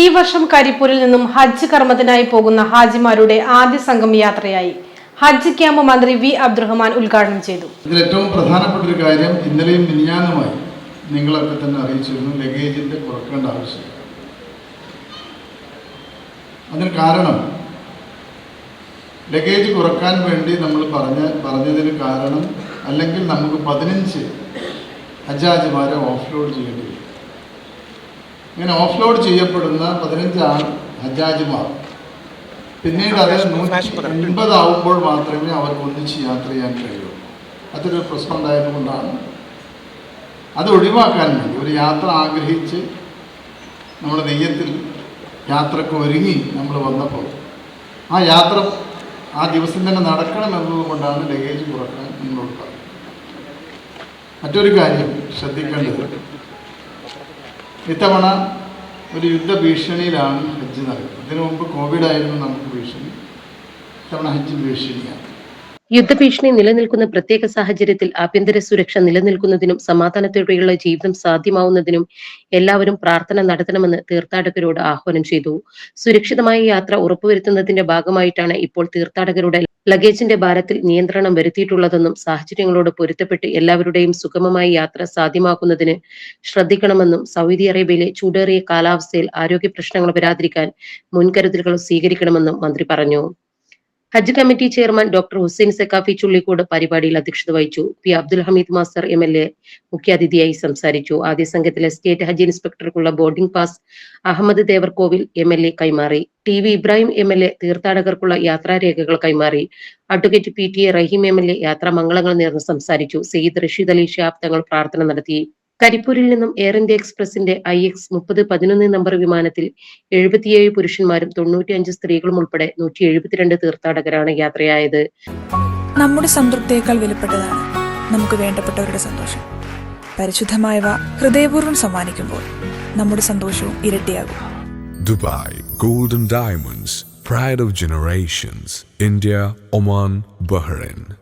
ഈ വർഷം കരിപ്പൂരിൽ നിന്നും ഹജ്ജ് കർമ്മത്തിനായി പോകുന്ന ഹാജിമാരുടെ ആദ്യ സംഘം യാത്രയായി. ഹജ്ജ് ക്യാമ്പ് മന്ത്രി വി. അബ്ദുറഹ്മാൻ ഉദ്ഘാടനം ചെയ്തു. ഏറ്റവും പ്രധാനപ്പെട്ട ഒരു കാര്യം ഇന്നലെയും മിനിഞ്ഞാന്നുമായി നിങ്ങളൊക്കെ തന്നെ അറിയിച്ചിരുന്നു ലഗേജിന്റെ കുറക്കേണ്ട ആവശ്യം. അതിന് കാരണം ലഗേജ് കുറയ്ക്കാൻ വേണ്ടി നമ്മൾ പറഞ്ഞ പറഞ്ഞതിന് കാരണം അല്ലെങ്കിൽ നമുക്ക് പതിനഞ്ച് ഹജാജിമാരെ ഓഫ്ലോഡ് ചെയ്യേണ്ടി വരും. ഇങ്ങനെ ഓഫ്ലോഡ് ചെയ്യപ്പെടുന്ന പതിനഞ്ചാണ് ഹജാജിമാർ പിന്നീട് അത് നൂറ്റി എൺപതാവുമ്പോൾ മാത്രമേ അവർക്ക് ഒന്നിച്ച് യാത്ര ചെയ്യാൻ കഴിയൂ. അതൊരു പ്രശ്നം ഉണ്ടായതുകൊണ്ടാണ്. അത് ഒഴിവാക്കാൻ വേണ്ടി ഒരു യാത്ര ആഗ്രഹിച്ച് നമ്മുടെ നെയ്യത്തിൽ യാത്രയ്ക്ക് ഒരുങ്ങി നമ്മൾ വന്നപ്പോൾ ആ യാത്ര ആ ദിവസം തന്നെ നടക്കണം എന്നതുകൊണ്ടാണ് ലഗേജ് കുറയ്ക്കാൻ നിങ്ങളോട് പറഞ്ഞത്. മറ്റൊരു കാര്യം ശ്രദ്ധിക്കേണ്ടത്. ഇത്തവണ ഒരു യുദ്ധ ഭീഷണിയിലാണ് ഹജ്ജ് നടക്കുന്നത്. ഇതിനു മുമ്പ് കോവിഡായിരുന്നു നമുക്ക് ഭീഷണി. ഇത്തവണ ഹജ്ജ് ഭീഷണിയാണ്. യുദ്ധഭീഷണി നിലനിൽക്കുന്ന പ്രത്യേക സാഹചര്യത്തിൽ ആഭ്യന്തര സുരക്ഷ നിലനിൽക്കുന്നതിനും സമാധാനത്തോടെയുള്ള ജീവിതം സാധ്യമാവുന്നതിനും എല്ലാവരും പ്രാർത്ഥന നടത്തണമെന്ന് തീർത്ഥാടകരോട് ആഹ്വാനം ചെയ്തു. സുരക്ഷിതമായ യാത്ര ഉറപ്പുവരുത്തുന്നതിന്റെ ഭാഗമായിട്ടാണ് ഇപ്പോൾ തീർത്ഥാടകരുടെ ലഗേജിന്റെ ഭാരത്തിൽ നിയന്ത്രണം വരുത്തിയിട്ടുള്ളതെന്നും സാഹചര്യങ്ങളോട് പൊരുത്തപ്പെട്ട് എല്ലാവരുടെയും സുഗമമായ യാത്ര സാധ്യമാക്കുന്നതിന് ശ്രദ്ധിക്കണമെന്നും സൗദി അറേബ്യയിലെ ചൂടേറിയ കാലാവസ്ഥയിൽ ആരോഗ്യ പ്രശ്നങ്ങൾ വരാതിരിക്കാൻ മുൻകരുതലുകൾ സ്വീകരിക്കണമെന്നും മന്ത്രി പറഞ്ഞു. ഹജ്ജ് committee chairman doctor Hussain Saqafi Chullikode പരിപാടിയിൽ അധ്യക്ഷത വഹിച്ചു. P Abdul Hameed master M L A മുഖ്യാതിഥിയായി സംസാരിച്ചു. ആദ്യ സംഘത്തിലെ സ്റ്റേറ്റ് ഹജ്ജ് ഇൻസ്പെക്ടർക്കുള്ള boarding pass Ahammed Devarkovil M L A കൈമാറി. T V Ibrahim M L A തീർത്ഥാടകർക്കുള്ള യാത്രാരേഖകൾ കൈമാറി. Advocate P T A Rahim M L A യാത്രാമംഗളങ്ങൾ നേർന്ന് സംസാരിച്ചു. സെയ്ദ് റഷീദ് അലി ഷാബ് തങ്ങൾ പ്രാർത്ഥന നടത്തി. കരിപ്പൂരിൽ നിന്നും എയർ ഇന്ത്യ എക്സ്പ്രസിന്റെ ഐ എക്സ് മുപ്പത് പതിനൊന്ന് നമ്പർ വിമാനത്തിൽ എഴുപത്തിയേഴ് പുരുഷന്മാരും തൊണ്ണൂറ്റിയഞ്ച് സ്ത്രീകളും ഉൾപ്പെടെ നൂറ്റി എഴുപത്തിരണ്ട് തീർത്ഥാടകരാണ് യാത്രയായത്. നമ്മുടെ സംതൃപ്തിയേക്കാൾ വിലപ്പെട്ടതാണ് നമുക്ക് വേണ്ടപ്പെട്ടവരുടെ സന്തോഷം. പരിശുദ്ധമായവ ഹൃദയപൂർവം സമ്മാനിക്കുമ്പോൾ നമ്മുടെ സന്തോഷവും ഇരട്ടിയാകും. Dubai golden diamonds pride of generations India Oman Bahrain.